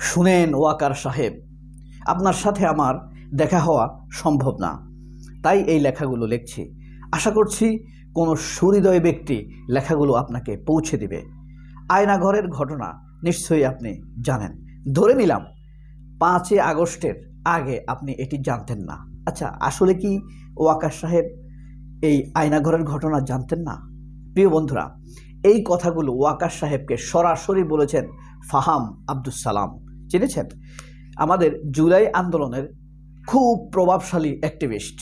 শুনেন, ওয়াকার সাহেব, আপনার সাথে আমার দেখা হওয়া সম্ভব না। তাই এই লেখাগুলো লিখছি। আশা করছি কোনো সুহৃদয় ব্যক্তি লেখাগুলো আপনাকে পৌঁছে দিবে। আয়নাঘরের ঘটনা নিশ্চয়ই আপনি জানেন। ধরে নিলাম, পাঁচই আগস্টের আগে আপনি এটি জানতেন না। আচ্ছা আসলে কি ওয়াকার সাহেব এই আয়নাঘরের ঘটনা জানতেন না? প্রিয় বন্ধুরা, এই কথাগুলো ওয়াকার সাহেবকে সরাসরি বলেছেন ফাহাম আব্দুস সালাম। চিনেছেন আমাদের জুলাই আন্দোলনের খুব প্রভাবশালী অ্যাক্টিভিস্ট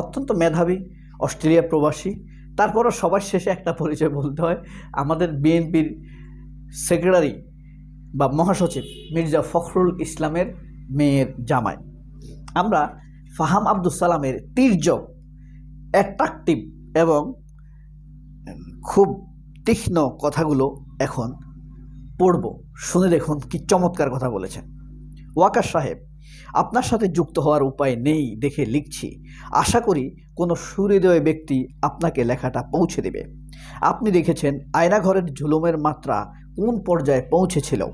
অত্যন্ত মেধাবী অস্ট্রেলিয়া প্রবাসী। তারপরও সবার শেষে একটা পরিচয় বলতে হয়, আমাদের বিএনপির সেক্রেটারি বা মহাসচিব মির্জা ফখরুল ইসলামের মেয়ের জামাই। আমরা ফাহাম আব্দুল সালামের তীর্যক অ্যাট্রাকটিভ এবং খুব তীক্ষ্ণ কথাগুলো এখন পড়ব। শুনে দেখুন কি চমৎকার কথা বলেছেন। ওয়াকার সাহেব, আপনার সাথে যুক্ত হওয়ার উপায় নেই দেখে লিখছি। আশা করি কোনো সুহৃদয় ব্যক্তি আপনাকে লেখাটা পৌঁছে দেবে। আপনি দেখেছেন আয়নাঘরের ঝুলুমের মাত্রা কোন পর্যায়ে পৌঁছেছিল।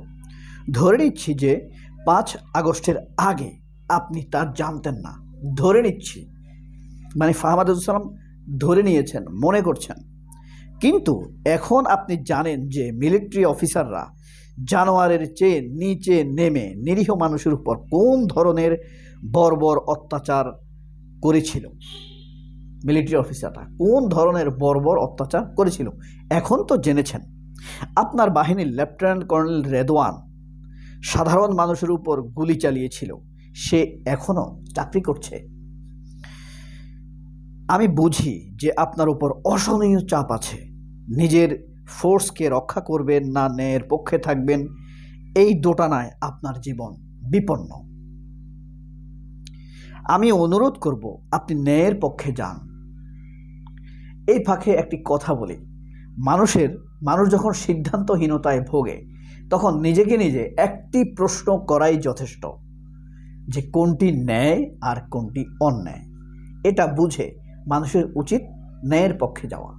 ধরে নিচ্ছি যে পাঁচ আগস্টের আগে আপনি তা জানতেন না। ধরে নিচ্ছি। মানে ফাহমাদুসালাম ধরে নিয়েছেন, মনে করছেন। কিন্তু এখন আপনি জানেন যে মিলিটারি অফিসাররা জানোয়ারের চেয়ে নিচে নেমে নিরীহ মানুষের উপর কোন ধরনের বর্বর অত্যাচার করেছিল? মিলিটারি অফিসাররা কোন ধরনের বর্বর অত্যাচার করেছিল? এখন তো জেনেছেন। আপনার বাহিনীর লেফটেন্যান্ট কর্নেল রেদওয়ান সাধারণ মানুষের উপর গুলি চালিয়েছিল। সে এখনও চাকরি করছে। আমি বুঝি যে আপনার উপর অসহনীয় চাপ আছে। নিজের ফোর্সকে রক্ষা করবেন না, ন্যায়ের পক্ষে থাকবেন, এই দোটানায় আপনার জীবন বিপন্ন। আমি অনুরোধ করব, আপনি ন্যায়ের পক্ষে যান। এই ফাঁকে একটি কথা বলি। মানুষের, মানুষ যখন সিদ্ধান্তহীনতায় ভোগে, তখন নিজেকে নিজে একটি প্রশ্ন করাই যথেষ্ট, যে কোনটি ন্যায় আর কোনটি অন্যায়। এটা বুঝে মানুষের উচিত ন্যায়ের পক্ষে যাওয়া।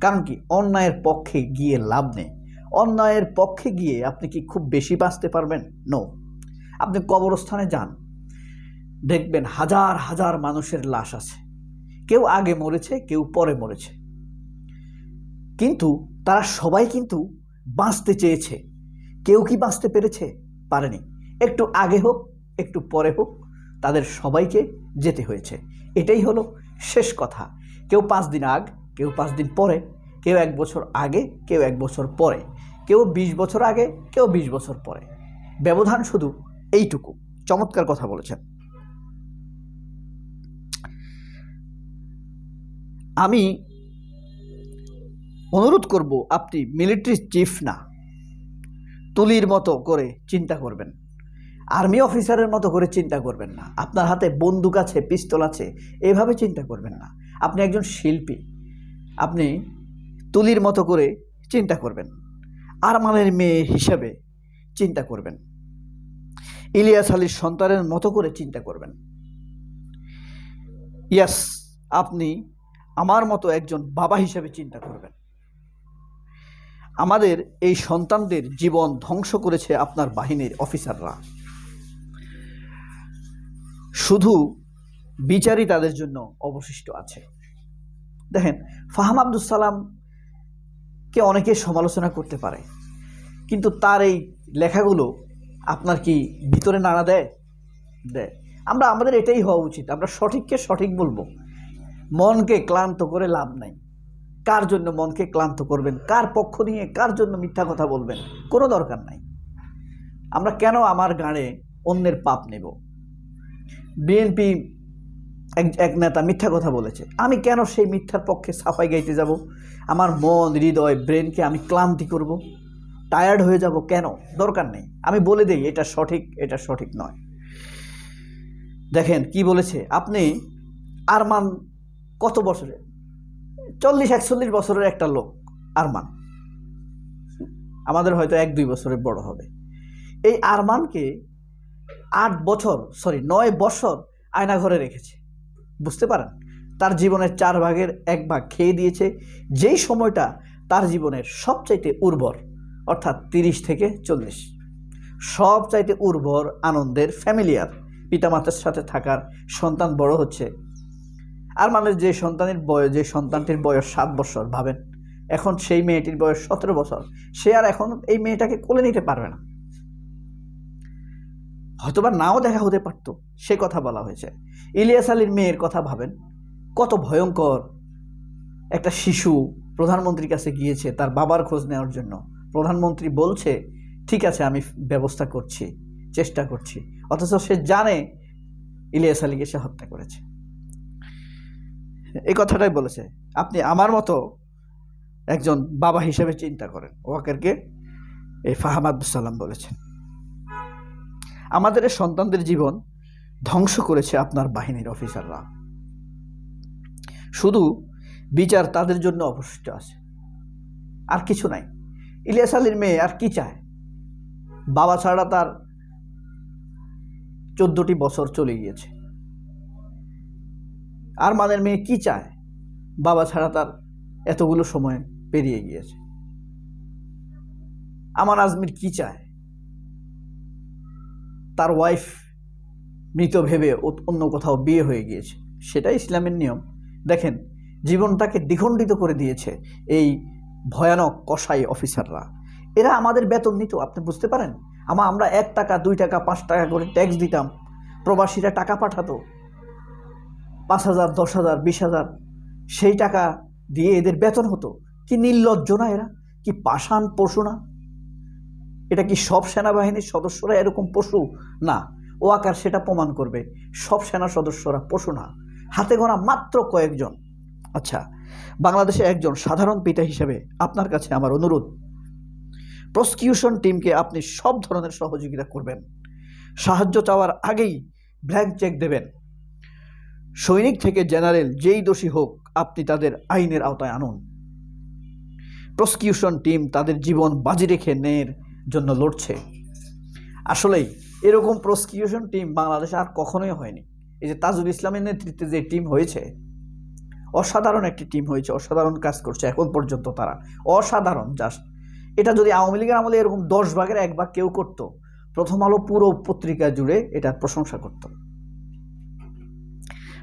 কারণ কি? অন্যায়ের পক্ষে গিয়ে লাভ নেই। অন্যায়ের পক্ষে গিয়ে আপনি কি খুব বেশি বাঁচতে পারবেন? নো আপনি কবরস্থানে যান। দেখবেন হাজার হাজার মানুষের লাশ আছে। কেউ আগে মরেছে, কেউ পরে মরেছে। কিন্তু তারা সবাই কিন্তু বাঁচতে চেয়েছে। কেউ কি বাঁচতে পেরেছে? পারেনি। একটু আগে হোক, একটু পরে হোক, তাদের সবাইকে যেতে হয়েছে। এটাই হলো শেষ কথা। কেউ পাঁচ দিন আগ, কেউ পাঁচ দিন পরে, কেউ এক বছর আগে, কেউ এক বছর পরে, কেউ বিশ বছর আগে, কেউ বিশ বছর পরে। ব্যবধান শুধু এইটুকু। চমৎকার কথা বলেছেন। আমি অনুরোধ করব, আপনি মিলিটারি চিফ না, তুলির মতো করে চিন্তা করবেন। আর্মি অফিসারের মতো করে চিন্তা করবেন না। আপনার হাতে বন্দুক আছে, পিস্তল আছে, এভাবে চিন্তা করবেন না। আপনি একজন শিল্পী। আপনি তুলির মতো করে চিন্তা করবেন। আরমানের মেয়ে হিসাবে চিন্তা করবেন। ইলিয়াস আলীর সন্তানের মতো করে চিন্তা করবেন। ইয়াস, আপনি আমার মতো একজন বাবা হিসাবে চিন্তা করবেন। আমাদের এই সন্তানদের জীবন ধ্বংস করেছে আপনার বাহিনীর অফিসাররা। শুধু বিচারই তাদের জন্য অবশিষ্ট আছে। দেখেন, ফাহাম আব্দুল সালামকে অনেকে সমালোচনা করতে পারে, কিন্তু তার এই লেখাগুলো আপনার কি ভিতরে নাড়া দেয়? দেয়। আমরা, আমাদের এটাই হওয়া উচিত। আমরা সঠিককে সঠিক বলব। মনকে ক্লান্ত করে লাভ নাই। কার জন্য মনকে ক্লান্ত করবেন? কার পক্ষ নিয়ে, কার জন্য মিথ্যা কথা বলবেন? কোনো দরকার নাই। আমরা কেন আমার গাঁড়ে অন্যের পাপ নেব? বিএনপি এক এক নেতা মিথ্যা কথা বলেছে। আমি কেন সেই মিথ্যার পক্ষে সাফাই গাইতে যাব? আমার মন, হৃদয়, ব্রেনকে আমি ক্লান্তি করব। টায়ার্ড হয়ে যাব কেন? দরকার নেই। আমি বলে দিই, এটা সঠিক এটা সঠিক নয়। দেখেন কি বলেছে? আপনি আরমান কত বছরের? চল্লিশ, একচল্লিশ বছরের একটা লোক, আরমান। আমাদের হয়তো এক, দুই বছরের বড় হবে। এই আরমানকে আট বছর সরি নয় বছর আয়নাঘরে রেখেছে। বুঝতে পারেন? তার জীবনের চার ভাগের এক ভাগ খেয়ে দিয়েছে। যেই সময়টা তার জীবনের সবচাইতে উর্বর, অর্থাৎ তিরিশ থেকে চল্লিশ। সব চাইতে উর্বর আনন্দের ফ্যামিলিয়ার, পিতামাতার সাথে থাকার সন্তান বড় হচ্ছে। আর মানে যে সন্তানের বয়স যে সন্তানটির বয়স সাত বছর, ভাবেন? এখন সেই মেয়েটির বয়স সতেরো বছর। সে আর এখন এই মেয়েটাকে কোলে নিতে পারবে না। হয়তোবা নাও দেখা হতে পারতো, সে কথা বলা হয়েছে। ইলিয়াস আলীর মেয়ের কথা ভাবেন, কত ভয়ঙ্কর একটা শিশু প্রধানমন্ত্রীর কাছে গিয়েছে তার বাবার খোঁজ নেওয়ার জন্য। প্রধানমন্ত্রী বলছে, ঠিক আছে, আমি ব্যবস্থা করছি, চেষ্টা করছি। অথচ সে জানে ইলিয়াস আলীকে সে হত্যা করেছে। এই কথাটাই বলেছে, আপনি আমার মতো একজন বাবা হিসেবে চিন্তা করেন। ওয়াকারকে এই ফাহাম বলেছেন। আমাদের সন্তানদের জীবন ধ্বংস করেছে আপনার বাহিনীর অফিসাররা। শুধু বিচার তাদের জন্য অবশিষ্ট আছে। আর কিছু নাই। ইলিয়াস আলীর মেয়ে আর কি চায়? বাবা ছাড়া তার চোদ্দটি বছর চলে গিয়েছে। আর মানের মেয়ে কি চায়? বাবা ছাড়া তার এতগুলো সময় পেরিয়ে গিয়েছে। আমার আজমির কি চায়? তার ওয়াইফ মৃত ভেবে অন্য কোথাও বিয়ে হয়ে গিয়েছে। সেটাই ইসলামের নিয়ম। দেখেন জীবনটাকে দ্বিখণ্ডিত করে দিয়েছে এই ভয়ানক কসাই অফিসাররা। এরা আমাদের বেতন নিত, আপনি বুঝতে পারেন? আমা, আমরা এক টাকা, দুই টাকা, পাঁচ টাকা করে ট্যাক্স দিতাম। প্রবাসীরা টাকা পাঠাতো। পাঁচ হাজার, দশ হাজার, বিশ হাজার, সেই টাকা দিয়ে এদের বেতন হতো। কি নির্লজ্জ না এরা? কি পাষাণ পশু না? এটা কি সব সেনাবাহিনীর সদস্যরা এরকম পশু? না। ও আকার সেটা প্রমাণ করবে। সব সেনা সদস্যরা পশু না। হাতে গোনা মাত্র কয়েকজন। আচ্ছা বাংলাদেশে একজন সাধারণ পিতা হিসেবে আপনার কাছে আমার অনুরোধ। প্রসিকিউশন টিমকে আপনি সব ধরনের সহযোগিতা করবেন। সাহায্য চাওয়ার আগেই ব্ল্যাঙ্ক চেক দেবেন। সৈনিক থেকে জেনারেল যেই দোষী হোক, আপনি তাদের আইনের আওতায় আনুন। প্রসিকিউশন টিম তাদের জীবন বাজি রেখে ন্যায়ের জন্য লড়ছে। আসলেই এরকম প্রসিকিউশন টিম বাংলাদেশে আর কখনোই হয়নি। এই যে তাজুল ইসলামের নেতৃত্বে যে টিম হয়েছে, অসাধারণ একটি টিম হয়েছে, অসাধারণ কাজ করছে এখন পর্যন্ত তারা। অসাধারণ জাস্ট এটা যদি আওয়ামী লীগের আমলে এরকম দশ ভাগের এক ভাগ কেউ করতো, প্রথম আলো পুরো পত্রিকা জুড়ে এটার প্রশংসা করত।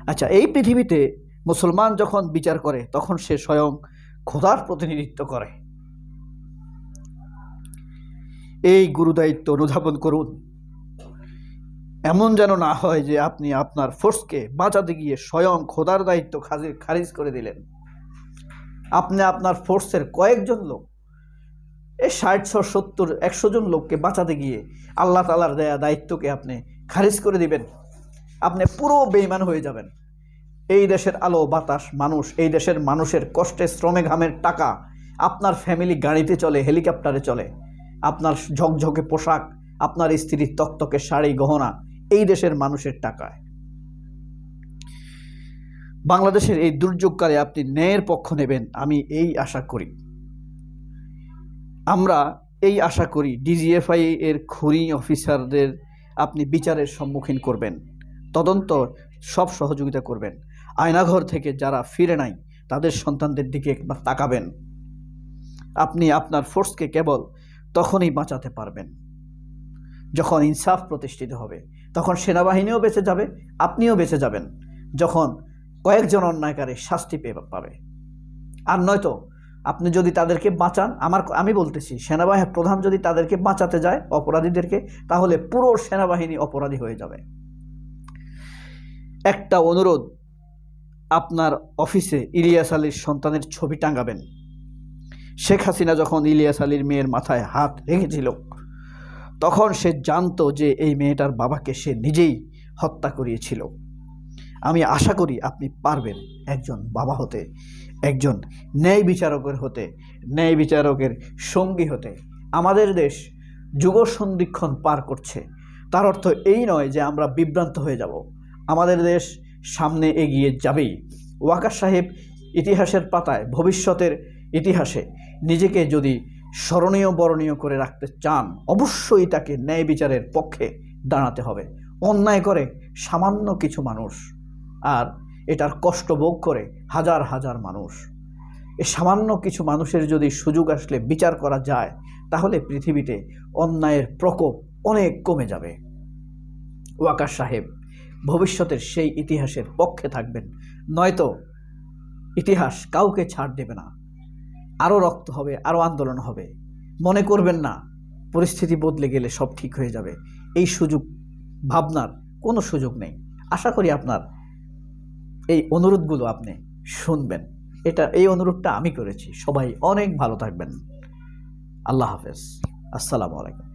আচ্ছা এই পৃথিবীতে মুসলমান যখন বিচার করে, তখন সে স্বয়ং খোদার প্রতিনিধিত্ব করে। এই গুরুদায়িত্ব অনুধাবন করুন। এমন যেন না হয় যে আপনি আপনার ফোর্সকে বাঁচাতে গিয়ে স্বয়ং খোদার দায়িত্ব খাজি- খারিজ করে দিলেন। আপনি আপনার ফোর্সের কয়েকজন লোক এই ষাটশো সত্তর, একশো জন লোককে বাঁচাতে গিয়ে আল্লাহ তালার দেয়া দায়িত্বকে আপনি খারিজ করে দিবেন। আপনি পুরো বেইমান হয়ে যাবেন। এই দেশের আলো, বাতাস, মানুষ, এই দেশের মানুষের কষ্টে শ্রমে ঘামের টাকা আপনার ফ্যামিলি গাড়িতে চলে, হেলিকপ্টারে চলে। আপনার ঝকঝকে পোশাক, আপনার স্ত্রীর তক্তকে শাড়ি, গহনা, এই দেশের মানুষের টাকায়। বাংলাদেশের এই দুর্যোগকালে আপনি ন্যায়ের পক্ষ নেবেন, আমি এই আশা করি। আমরা এই আশা করি ডিজিএফআই এর খুনি অফিসারদের আপনি বিচারের সম্মুখীন করবেন, তদন্ত সব সহযোগিতা করবেন। আয়নাঘর থেকে যারা ফিরে নাই, তাদের সন্তানদের দিকে একবার তাকাবেন। আপনি আপনার ফোর্সকে কেবল তখনই বাঁচাতে পারবেন। যখন ইনসাফ প্রতিষ্ঠিত হবে, তখন সেনাবাহিনীও বেঁচে যাবে, আপনিও বেঁচে যাবেন, যখন কয়েকজন অন্যায়কারী শাস্তি পেয়ে পাবে। আর নয়তো আপনি যদি তাদেরকে বাঁচান, আমার আমি বলতেছি, সেনাবাহিনী প্রধান যদি তাদেরকে বাঁচাতে যায় অপরাধীদেরকে, তাহলে পুরো সেনাবাহিনী অপরাধী হয়ে যাবে। একটা অনুরোধ, আপনার অফিসে ইলিয়াস আলীর সন্তানের ছবি টাঙ্গাবেন শেখ হাসিনা যখন ইলিয়াস আলীর মেয়ের মাথায় হাত রেখেছিল, তখন সে জানতো যে এই মেয়েটার বাবাকে সে নিজেই হত্যা করিয়েছিল। আমি আশা করি আপনি পারবেন একজন বাবা হতে, একজন ন্যায় বিচারকের হতে, ন্যায় বিচারকের সঙ্গী হতে। আমাদের দেশ যুগ সন্ধিক্ষণ পার করছে। তার অর্থ এই নয় যে আমরা বিভ্রান্ত হয়ে যাব। আমাদের দেশ সামনে এগিয়ে যাবেই। ওয়াকার সাহেব ইতিহাসের পাতায়, ভবিষ্যতের ইতিহাসে নিজেকে যদি স্মরণীয়, বরণীয় করে রাখতে চান, অবশ্যই তাকে ন্যায় বিচারের পক্ষে দাঁড়াতে হবে। অন্যায় করে সামান্য কিছু মানুষ, আর এটার কষ্ট ভোগ করে হাজার হাজার মানুষ। এ সামান্য কিছু মানুষের যদি সুযোগ আসলে বিচার করা যায়, তাহলে পৃথিবীতে অন্যায়ের প্রকোপ অনেক কমে যাবে। ওয়াকার সাহেব, ভবিষ্যতের সেই ইতিহাসের পক্ষে থাকবেন, নয়তো ইতিহাস কাউকে ছাড় দেবে না। আরও রক্ত হবে, আরও আন্দোলন হবে। মনে করবেন না, পরিস্থিতি বদলে গেলে সব ঠিক হয়ে যাবে। এই সুযোগ, ভাবনার কোনো সুযোগ নেই। আশা করি আপনার এই অনুরোধগুলো আপনি শুনবেন। এটা, এই অনুরোধটা আমি করেছি। সবাই অনেক ভালো থাকবেন। আল্লাহ হাফেজ। আসসালামু আলাইকুম।